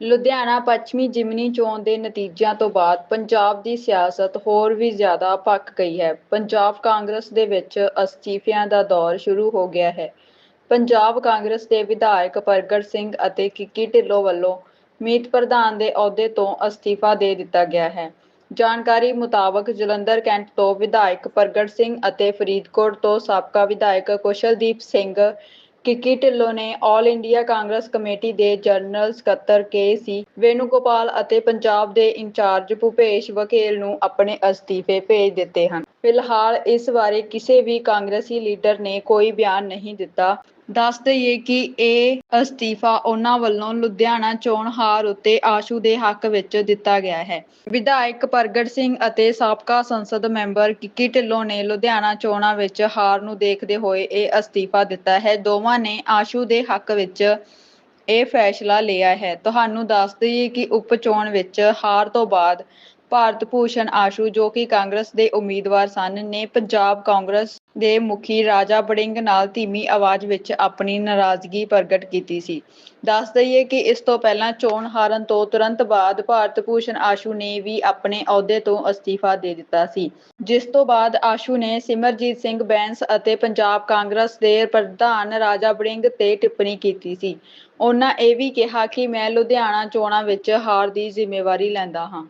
ਲੁਧਿਆਣਾ ਪੱਛਮੀ ਜ਼ਿਮਨੀ ਚੋਣ ਦੇ ਨਤੀਜਿਆਂ ਤੋਂ ਬਾਅਦ ਪੰਜਾਬ ਦੀ ਸਿਆਸਤ ਹੋਰ ਵੀ ਜ਼ਿਆਦਾ ਪੱਕ ਗਈ ਹੈ। ਪੰਜਾਬ ਕਾਂਗਰਸ ਦੇ ਵਿੱਚ ਅਸਤੀਫਿਆਂ ਦਾ ਦੌਰ ਸ਼ੁਰੂ ਹੋ ਗਿਆ ਹੈ। ਪੰਜਾਬ ਕਾਂਗਰਸ ਦੇ ਵਿਧਾਇਕ ਪ੍ਰਗਟ ਸਿੰਘ ਅਤੇ ਕਿੱਕੀ ਢਿੱਲੋਂ ਵੱਲੋਂ ਮੀਤ ਪ੍ਰਧਾਨ ਦੇ ਅਹੁਦੇ ਤੋਂ ਅਸਤੀਫਾ ਦੇ ਦਿੱਤਾ ਗਿਆ ਹੈ। ਜਾਣਕਾਰੀ ਮੁਤਾਬਕ ਜਲੰਧਰ ਕੈਂਟ ਤੋਂ ਵਿਧਾਇਕ ਪ੍ਰਗਟ ਸਿੰਘ ਅਤੇ ਫਰੀਦਕੋਟ ਤੋਂ ਸਾਬਕਾ ਵਿਧਾਇਕ ਕੁਸ਼ਲਦੀਪ ਸਿੰਘ ਕਿੱਕੀ ਢਿੱਲੋਂ ਨੇ ਆਲ ਇੰਡੀਆ ਕਾਂਗਰਸ ਕਮੇਟੀ ਦੇ ਜਨਰਲ ਸਕੱਤਰ ਕੇ ਸੀ ਵੇਣੂਗੋਪਾਲ ਅਤੇ ਪੰਜਾਬ ਦੇ ਇੰਚਾਰਜ ਭੁਪੇਸ਼ ਵਕੇਲ ਨੂੰ ਆਪਣੇ ਅਸਤੀਫੇ ਭੇਜ ਦਿੱਤੇ ਹਨ। ਫਿਲਹਾਲ ਇਸ ਬਾਰੇ ਕਿਸੇ ਵੀ ਕਾਂਗਰਸੀ ਲੀਡਰ ਨੇ ਕੋਈ ਬਿਆਨ ਨਹੀਂ ਦਿੱਤਾ। ਦੱਸ ਦਈਏ ਕਿ ਇਹ ਅਸਤੀਫਾ ਉਹਨਾਂ ਵੱਲੋਂ ਲੁਧਿਆਣਾ ਚੋਣ ਹਾਰ ਉੱਤੇ ਆਸ਼ੂ ਦੇ ਹੱਕ ਵਿੱਚ ਦਿੱਤਾ ਗਿਆ ਹੈ। ਵਿਧਾਇਕ ਪ੍ਰਗਟ ਸਿੰਘ ਅਤੇ ਸਾਬਕਾ ਸੰਸਦ ਮੈਂਬਰ ਕਿੱਕੀ ਢਿੱਲੋਂ ਨੇ ਲੁਧਿਆਣਾ ਚੋਣਾਂ ਵਿੱਚ ਹਾਰ ਨੂੰ ਦੇਖਦੇ ਹੋਏ ਇਹ ਅਸਤੀਫਾ ਦਿੱਤਾ ਹੈ। ਦੋਵਾਂ ਨੇ ਆਸ਼ੂ ਦੇ ਹੱਕ ਵਿੱਚ ਇਹ ਫੈਸਲਾ ਲਿਆ ਹੈ। ਤੁਹਾਨੂੰ ਦੱਸ ਦਈਏ ਕਿ ਉਪ ਚੋਣ ਵਿੱਚ ਹਾਰ ਤੋਂ ਬਾਅਦ ਭਾਰਤ ਭੂਸ਼ਣ ਆਸ਼ੂ, ਜੋ ਕਿ ਕਾਂਗਰਸ ਦੇ ਉਮੀਦਵਾਰ ਸਨ, ਨੇ ਪੰਜਾਬ ਕਾਂਗਰਸ ਦੇ ਮੁਖੀ ਰਾਜਾ ਬੜਿੰਗ ਨਾਲ ਧੀਮੀ ਆਵਾਜ਼ ਵਿੱਚ ਆਪਣੀ ਨਾਰਾਜ਼ਗੀ ਪ੍ਰਗਟ ਕੀਤੀ ਸੀ। ਦੱਸ ਦਈਏ ਕਿ ਇਸ ਤੋਂ ਪਹਿਲਾਂ ਚੋਣ ਹਾਰਨ ਤੋਂ ਤੁਰੰਤ ਬਾਅਦ ਭਾਰਤ ਭੂਸ਼ਣ ਆਸ਼ੂ ਨੇ ਵੀ ਆਪਣੇ ਅਹੁਦੇ ਤੋਂ ਅਸਤੀਫਾ ਦੇ ਦਿੱਤਾ ਸੀ। ਜਿਸ ਤੋਂ ਬਾਅਦ ਆਸ਼ੂ ਨੇ ਸਿਮਰਜੀਤ ਸਿੰਘ ਬੈਂਸ ਅਤੇ ਪੰਜਾਬ ਕਾਂਗਰਸ ਦੇ ਪ੍ਰਧਾਨ ਰਾਜਾ ਬੜਿੰਗ ਤੇ ਟਿੱਪਣੀ ਕੀਤੀ ਸੀ। ਉਹਨਾਂ ਇਹ ਵੀ ਕਿਹਾ ਕਿ ਮੈਂ ਲੁਧਿਆਣਾ ਚੋਣਾਂ ਵਿੱਚ ਹਾਰ ਦੀ ਜ਼ਿੰਮੇਵਾਰੀ ਲੈਂਦਾ ਹਾਂ।